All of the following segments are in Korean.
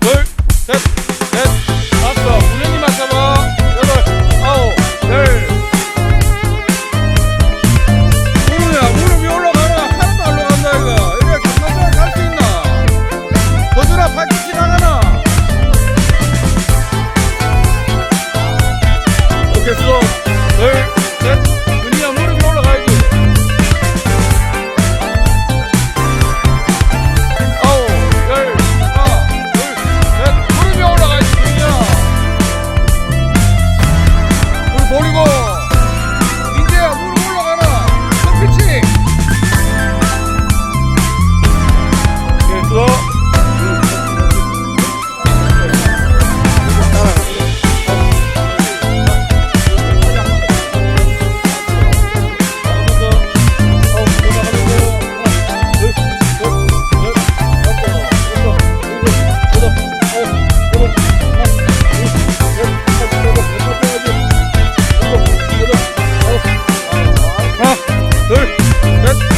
two, step. Good.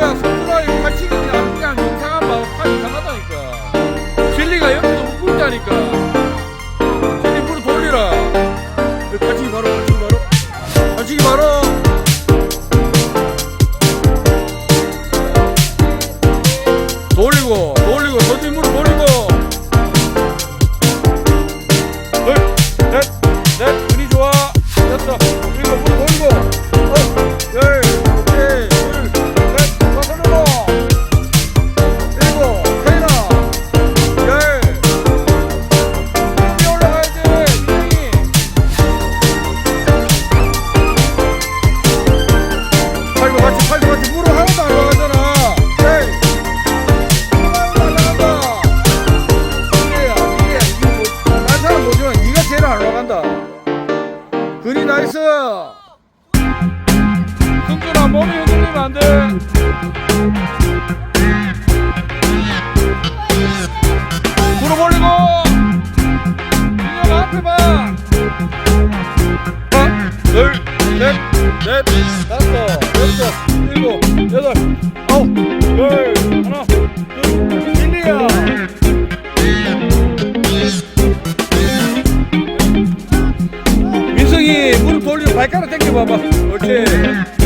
Hallelujah. 둘, 셋, 넷, 다섯, 여섯, 일곱, 여덟, 아홉, 열, 하나, 둘, 진리야. 민석이 무릎 돌리고 발가락 당겨봐봐. 오케이.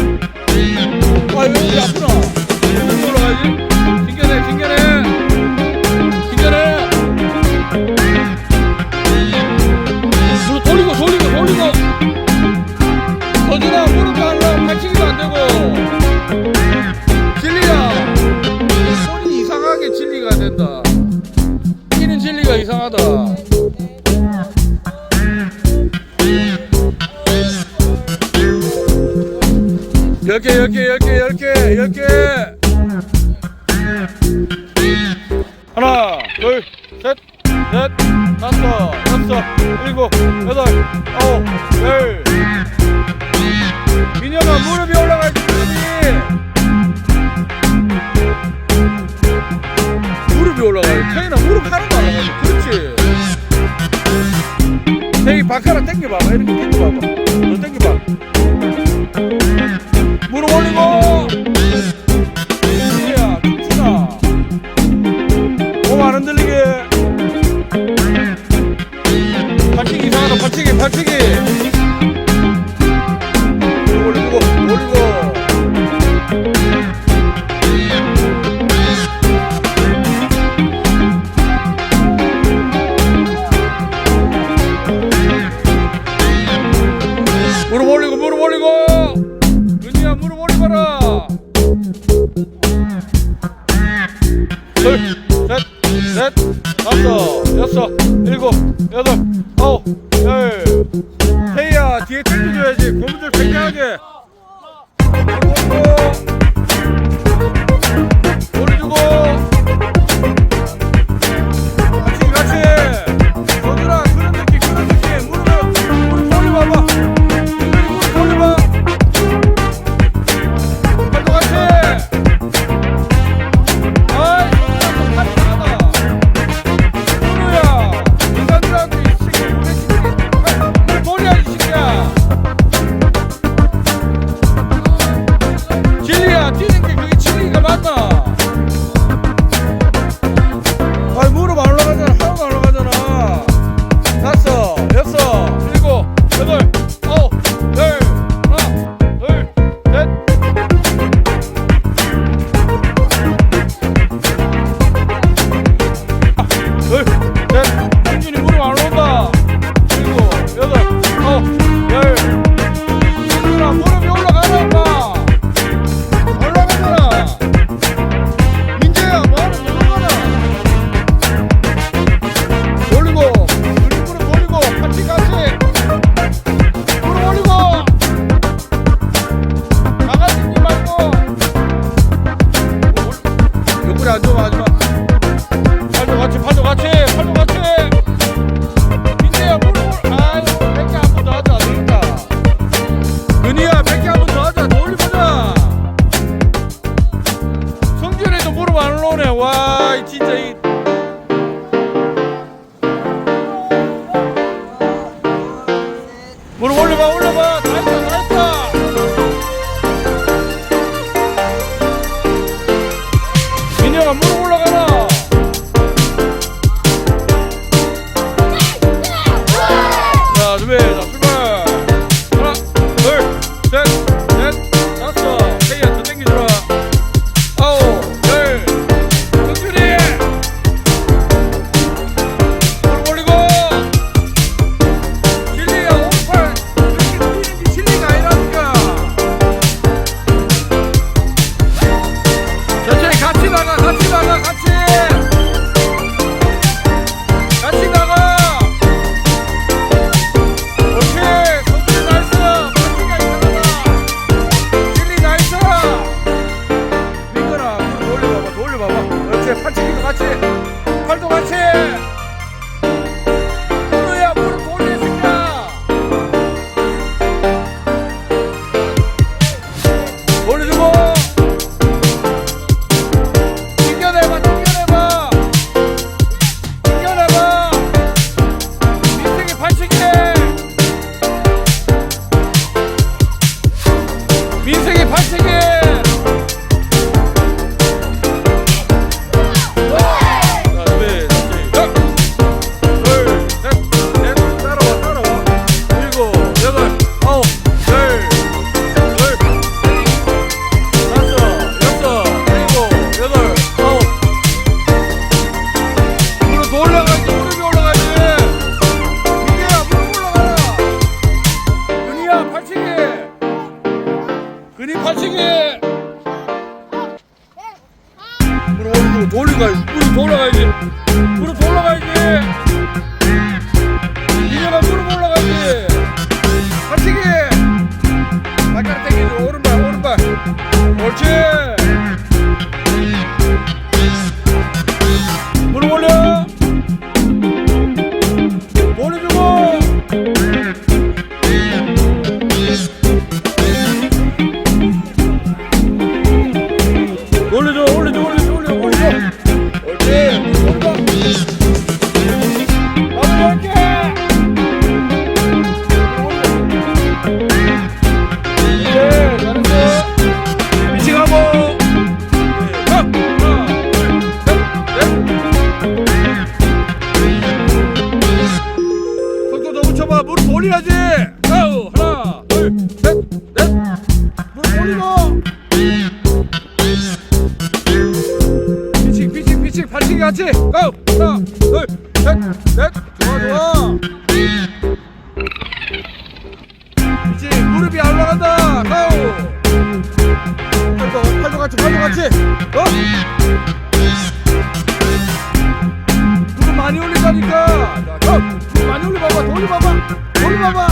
10개 10개 10개 10개 10개. 하나 둘셋넷 다섯 여섯 일곱 여덟 아홉 열. 민혁아 무릎이 올라가야지 무릎이. 올라가야지 태인아 무릎 하나도 안 올라가 그렇지. 태인 바카라 당겨봐봐. 이렇게 당겨봐봐. 여섯, 일곱, 여덟, 아홉, 열. 헤이야, 뒤에 땡겨줘야지. 고무줄 팽팽하게. Mulo, Mulo. Punching 火箭 같이 고! 하나 둘셋넷. 좋아 좋아. 피칭 무릎이 안 올라간다. 고! 팔도 팔도 같이 팔도 같이. 어? 무릎 많이 올린다니까. 자, 고! 무릎 많이 올려봐봐. 더 올려봐봐